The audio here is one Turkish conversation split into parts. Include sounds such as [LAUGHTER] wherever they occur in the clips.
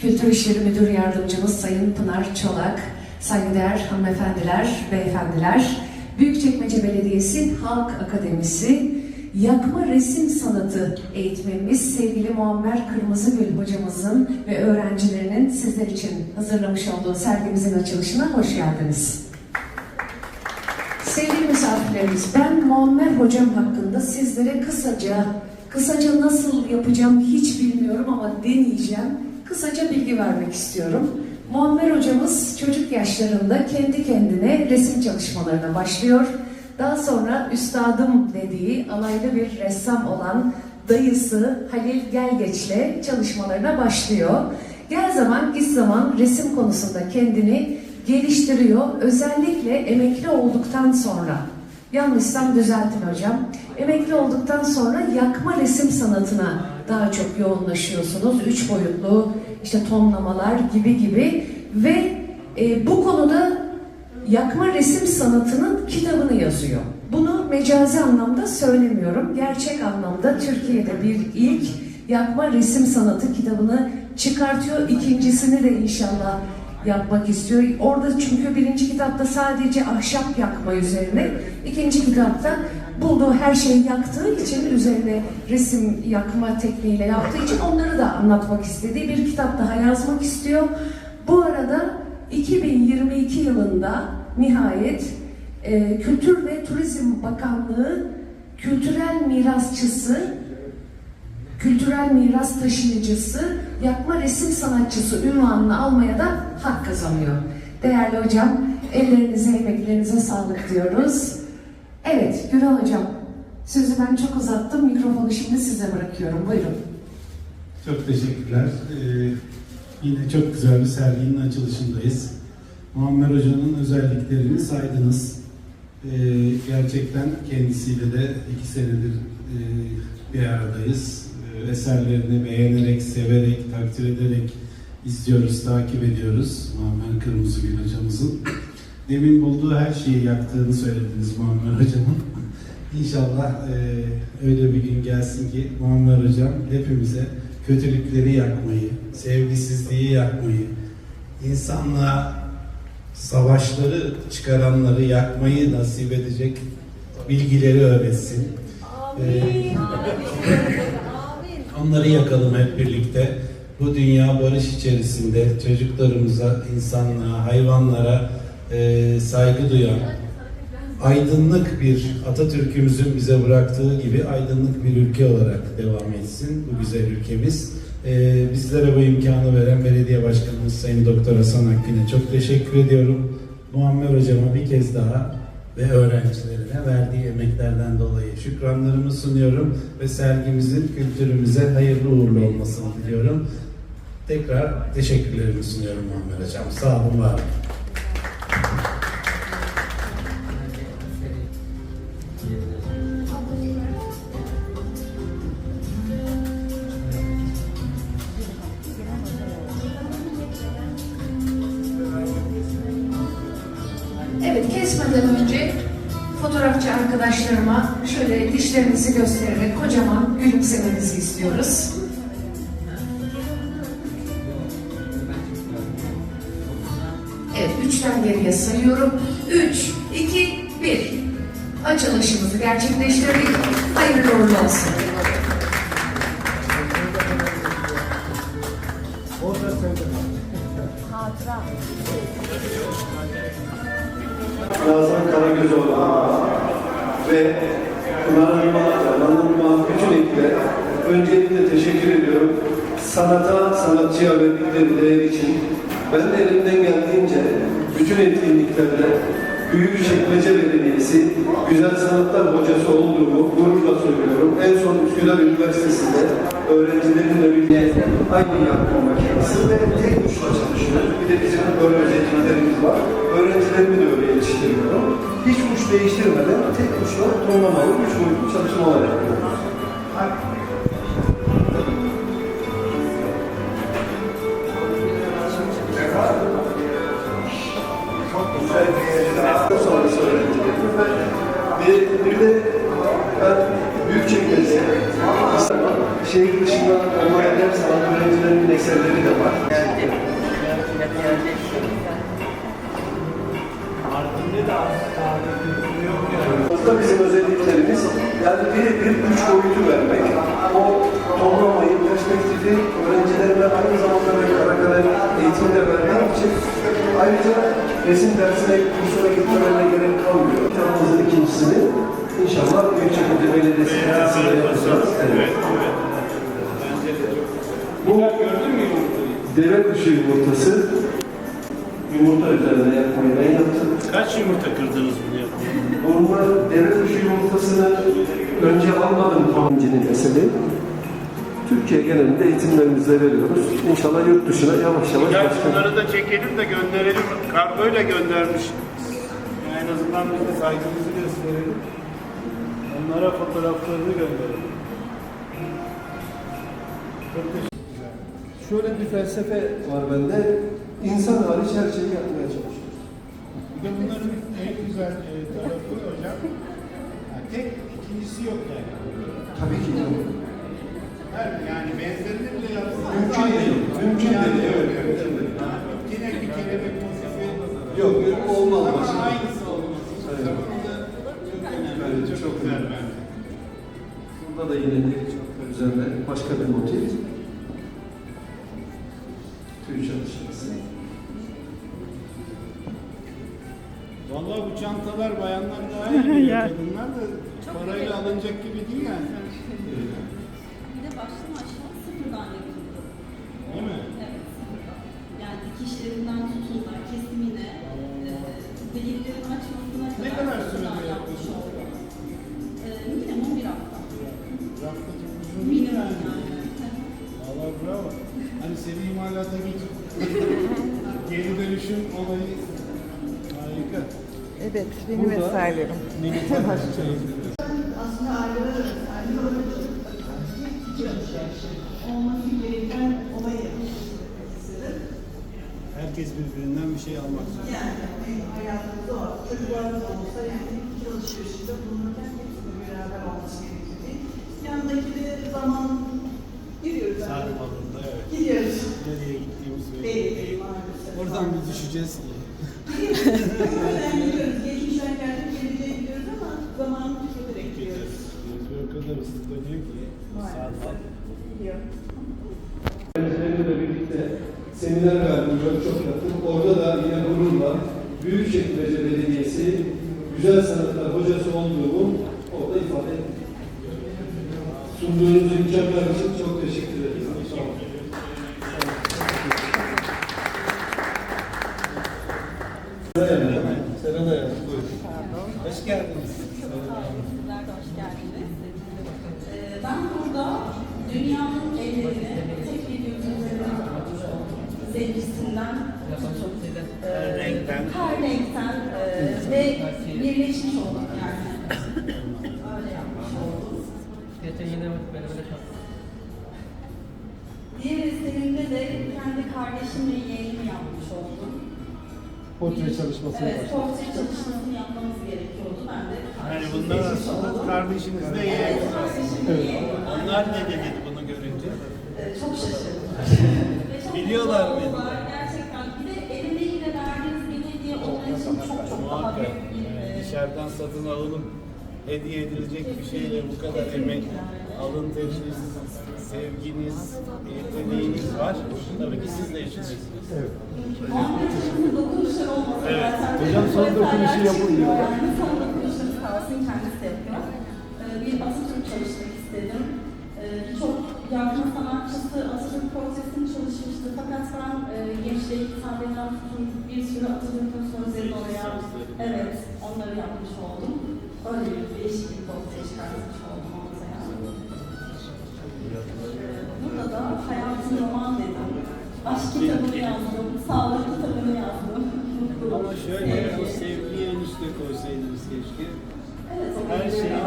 Kültür İşleri Müdür Yardımcımız Sayın Pınar Çolak, saygıdeğer hanımefendiler, beyefendiler, Büyükçekmece Belediyesi Halk Akademisi Yakma Resim Sanatı eğitmenimiz sevgili Muammer Kırmızıgül hocamızın ve öğrencilerinin sizler için hazırlamış olduğu sergimizin açılışına hoş geldiniz. Sevgili misafirlerimiz, ben Muammer Hocam hakkında sizlere kısaca, kısaca nasıl yapacağım hiç bilmiyorum ama deneyeceğim. Kısaca bilgi vermek istiyorum. Muammer hocamız çocuk yaşlarında kendi kendine resim çalışmalarına başlıyor. Daha sonra üstadım dediği alaylı bir ressam olan dayısı Halil Gelgeç'le çalışmalarına başlıyor. Gel zaman git zaman resim konusunda kendini geliştiriyor. Özellikle emekli olduktan sonra, yanlışsam düzeltin hocam, emekli olduktan sonra yakma resim sanatına daha çok yoğunlaşıyorsunuz. Üç boyutlu işte tonlamalar gibi gibi ve e, bu konuda yakma resim sanatının kitabını yazıyor. Bunu mecazi anlamda söylemiyorum. Gerçek anlamda Türkiye'de bir ilk yakma resim sanatı kitabını çıkartıyor. İkincisini de inşallah yapmak istiyor. Orada çünkü birinci kitapta sadece ahşap yakma üzerine, ikinci kitapta bulduğu her şeyi yaktığı için üzerine resim yakma tekniğiyle yaptığı için onları da anlatmak istediği bir kitap daha yazmak istiyor. Bu arada 2022 yılında nihayet e, Kültür ve Turizm Bakanlığı kültürel mirasçısı kültürel miras taşıyıcısı, yakma resim sanatçısı ünvanını almaya da hak kazanıyor. Değerli hocam, ellerinize, emeklerinize sağlık diyoruz. Evet, Güral hocam, sözü ben çok uzattım, mikrofonu şimdi size bırakıyorum. Buyurun. Çok teşekkürler. Ee, yine çok güzel bir serginin açılışındayız. Muammer Hoca'nın özelliklerini saydınız. Ee, gerçekten kendisiyle de iki senedir e, bir aradayız. Ee, eserlerini beğenerek, severek, takdir ederek izliyoruz, takip ediyoruz Muammer Kırmızıgül Hocamızın. Demin bulduğu her şeyi yaktığını söylediniz Muammer Hocam'ın. [LAUGHS] İnşallah e, öyle bir gün gelsin ki Muammer Hocam hepimize kötülükleri yakmayı, sevgisizliği yakmayı, insanlığa savaşları çıkaranları yakmayı nasip edecek bilgileri öğretsin. Ee, onları yakalım hep birlikte. Bu dünya barış içerisinde çocuklarımıza, insanlığa, hayvanlara e, saygı duyan, aydınlık bir Atatürk'ümüzün bize bıraktığı gibi aydınlık bir ülke olarak devam etsin bu güzel ülkemiz. Ee, bizlere bu imkanı veren belediye başkanımız Sayın Doktor Hasan Akgün'e çok teşekkür ediyorum. Muammer hocama bir kez daha ve öğrencilerine verdiği emeklerden dolayı şükranlarımı sunuyorum ve sergimizin kültürümüze hayırlı uğurlu olmasını diliyorum. Tekrar teşekkürlerimi sunuyorum Muammer hocam. Sağ olun, var olun. Evet, kesmeden önce fotoğrafçı arkadaşlarıma şöyle dişlerinizi göstererek kocaman gülümsemenizi istiyoruz. Üçten geriye sayıyorum. Üç, iki, bir. Açılışımızı gerçekleştirdik. Hayırlı uğurlu olsun. Nazan Karagözoğlu ve Pınar Hanım'a, Canan Hanım'a, bütün ekibe öncelikle teşekkür ediyorum. Sanata, sanatçıya verdikleri değer için ben de elimden geldiğince bütün etkinliklerde Büyükçekmece Belediyesi Güzel Sanatlar Hocası olduğumu gururla söylüyorum. En son Üsküdar Üniversitesi'nde öğrencilerimle birlikte aynı yapma makinesi ve tek tuşla çalışıyoruz. Bir de bizim böyle özelliklerimiz var. Öğrencilerimi de öyle yetiştiriyorum. Hiç uç değiştirmeden tek tuşla tonlamalı, üç boyutlu çalışmalar yapıyoruz. Şehir dışında ders alan öğrencilerin eserleri de var. Burada bizim özelliklerimiz yani birebir üç boyutu vermek. O toplamayı, perspektifi öğrencilerine aynı zamanda ve kara kalem eğitimi de vermek için ayrıca resim dersine, kursuna gitmelerine gerek kalmıyor. Kitabımızın ikincisini inşallah Büyükçekmece Belediyesi tersiyle yapacağız. Evet. Bu deve kuşu yumurtası yumurta üzerine yapmayı ben yaptım. Kaç yumurta kırdınız bunu yapmaya? Normal deve kuşu yumurtasını önce almadım tahmincinin eseri. Türkiye genelinde eğitimlerimize veriyoruz. İnşallah yurt dışına yavaş yavaş Ya başka... bunları da çekelim de gönderelim. Kargoyla göndermiş. Yani en azından biz de saygımızı gösterelim. Onlara fotoğraflarını gönderelim. Çok teşekkür Şöyle bir felsefe var bende. İnsan hariç her şeyi yapmaya çalışıyoruz. Bir de bunların en güzel e, tarafı hocam. ha, tek ikincisi yok yani. Tabii ki yok. Her, yani benzerini bile yapsanız Mümkün değil, mümkün Yani değil, evet, evet, Yine bir kelebek motifi Yok, olmaz. Ama aynısı olması. Evet. Çok önemli. Evet, çok, çok güzel bence. Burada da yine çok da üzerine başka bir motif. Tüy çalışması. Vallahi bu çantalar bayanlar [LAUGHS] daha iyi biliyor. Kadınlar da parayla alınacak gibi değil yani. Seri imalata geçip [LAUGHS] geri dönüşüm olayı harika. Evet, benim eserlerim. Melike Başçay'ın. [LAUGHS] aslında aileler arası, aileler arası olması gereken olay yapmak istedim. Herkes birbirinden bir şey almak zorunda. Yani benim hayatımda o. Çocuklarımız olsa yani iki alışverişinde bulunurken hepsinin beraber olması gerektiği. Yanındaki de zaman yani. balında evet. Gidiyoruz. Nereye gittiğimiz belli değil. maalesef. Oradan bir düşeceğiz ki. Önden gidiyoruz. Geçmişten geldik, geleceğe gidiyoruz ama zaman giderek gidiyoruz. Gözü o kadar ıslıklanıyor ki. Saat Maalesef. Gidiyor. Öğrencilerimle birlikte seminer verdim, workshop yaptım. Orada da yine gururla Büyükçekmece Belediyesi Güzel Sanatlar Hocası olduğumu orada ifade ettim. Sunduğunuz imkanlar için yani. Öyle yapmış oldum. Diğer eserimde de kendi kardeşimle yeğenimi yapmış oldum. Portre çalışmasını Evet, portre çalışmasını yapmamız gerekiyordu. Ben de Yani bunlar aslında kardeşiniz de Evet, yeğeniniz. kardeşimle yeğenim. Onlar ne dedi bunu görünce? Ee, çok. [LAUGHS] Ve çok Biliyorlar mutlu oldular Gerçekten. Bir de elime yine verdiğiniz bir hediye onun için çok çok daha Muhakkak. büyük bir... Dışarıdan satın alınıp hediye edilecek bir şeyle bu kadar emek, alın teriniz, sevginiz, yeteneğiniz var. Tabii ki siz de olmasa Evet. zaten. Hocam son dokunuşu yapın diyor. Yani son dokunuşları sağ olsun kendisi yapıyor. Ee, bir Atatürk çalışmak istedim. Ee, Birçok yardım sanatçısı Atatürk portresini çalışmıştı. Fakat ben e, gençliğe hitabeden tutun bir sürü Atatürk'ün sözlerini oraya evet onları yapmış oldum. Öyle bir değişik bir portre çıkartmış oldum ortaya. Burada da hayatın roman dedim. Aşk kitabını yazdım, sağlık kitabını yazdım. Ama şöyle o sevgi. sevgiyi en üste koysaydınız keşke. Evet, Her şey. [LAUGHS]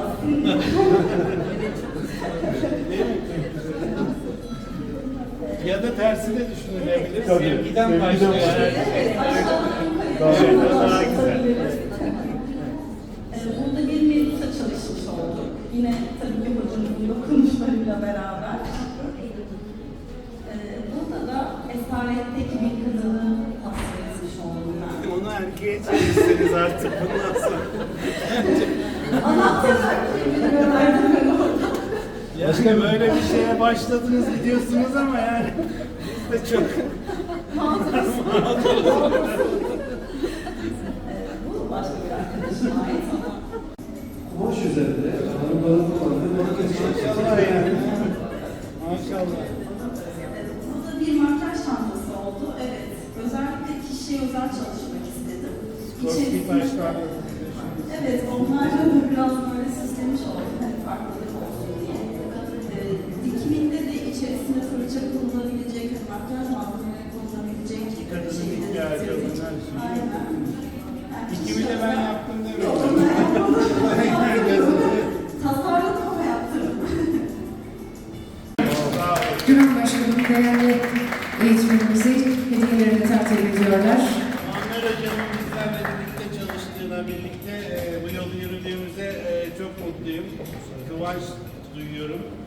Ya da tersine düşünülebilir. Sevgiden şey. Evet, aşağıdan Evet, yukarıya daha güzel. başlayabiliriz. Ee, Burada bir Medusa çalışmış olduk. Yine tabii ki hocamızın dokunuşları oyunculuğuyla beraber e, burada da esaretteki bir kadını tasvir etmiş oldum ben. Onu erkeğe çevirseniz artık bundan sonra. Anahtarı birbirine verdim ben orada. Böyle bir şeye başladınız gidiyorsunuz ama yani biz de çok E,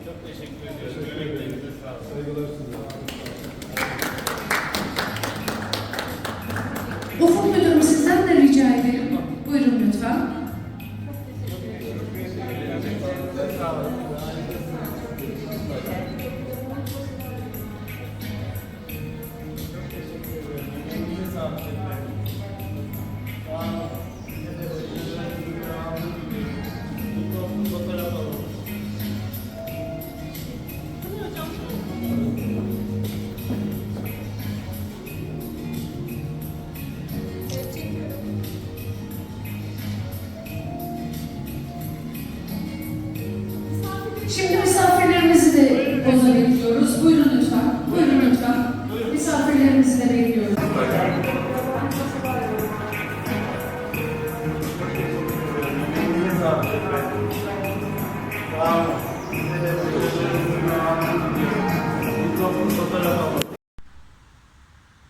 Çok teşekkür ediyorum. Yüreklerinize sağlık. Ufuk Müdürüm sizden de rica edelim. Buyurun lütfen.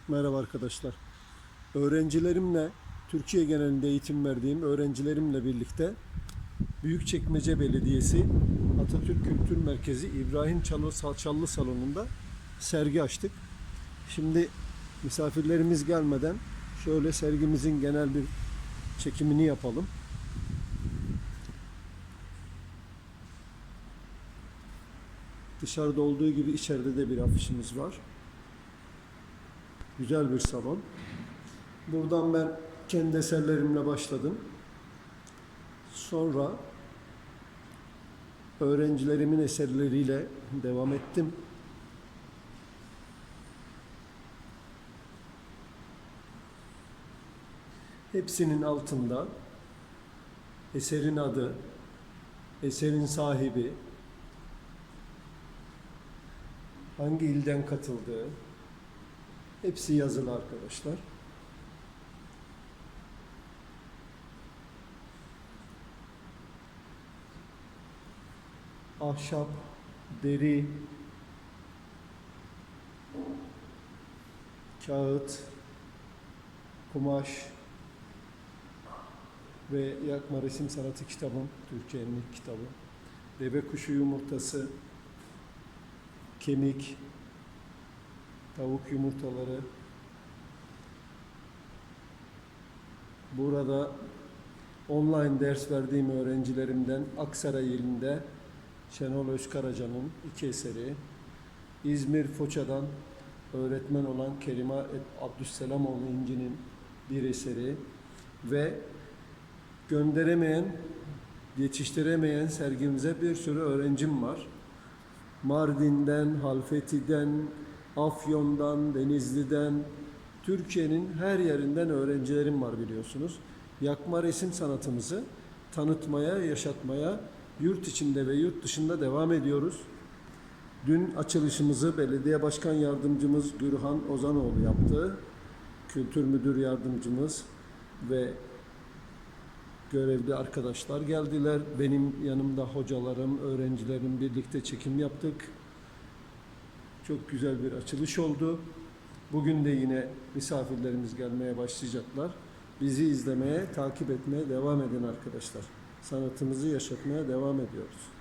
Merhaba arkadaşlar. Öğrencilerimle, Türkiye genelinde eğitim verdiğim öğrencilerimle birlikte Büyükçekmece Belediyesi Atatürk Kültür Merkezi İbrahim Çalı, Çallı Salonu'nda sergi açtık. Şimdi misafirlerimiz gelmeden şöyle sergimizin genel bir çekimini yapalım. Dışarıda olduğu gibi içeride de bir afişimiz var. Güzel bir salon. Buradan ben kendi eserlerimle başladım. Sonra öğrencilerimin eserleriyle devam ettim. Hepsinin altında eserin adı, eserin sahibi, hangi ilden katıldığı, hepsi yazılı arkadaşlar. ahşap, deri, kağıt, kumaş ve yakma resim sanatı kitabım, Türkiye'nin ilk kitabı. Deve kuşu yumurtası, kemik, tavuk yumurtaları. Burada online ders verdiğim öğrencilerimden Aksaray ilinde Şenol Özkaraca'nın iki eseri, İzmir Foça'dan öğretmen olan Kerima Abdüsselamoğlu İnci'nin bir eseri ve gönderemeyen, yetiştiremeyen sergimize bir sürü öğrencim var. Mardin'den, Halfeti'den, Afyon'dan, Denizli'den, Türkiye'nin her yerinden öğrencilerim var biliyorsunuz. Yakma resim sanatımızı tanıtmaya, yaşatmaya yurt içinde ve yurt dışında devam ediyoruz. Dün açılışımızı belediye başkan yardımcımız Gürhan Ozanoğlu yaptı. Kültür müdür yardımcımız ve görevli arkadaşlar geldiler. Benim yanımda hocalarım, öğrencilerim birlikte çekim yaptık. Çok güzel bir açılış oldu. Bugün de yine misafirlerimiz gelmeye başlayacaklar. Bizi izlemeye, takip etmeye devam edin arkadaşlar. Sanatımızı yaşatmaya devam ediyoruz.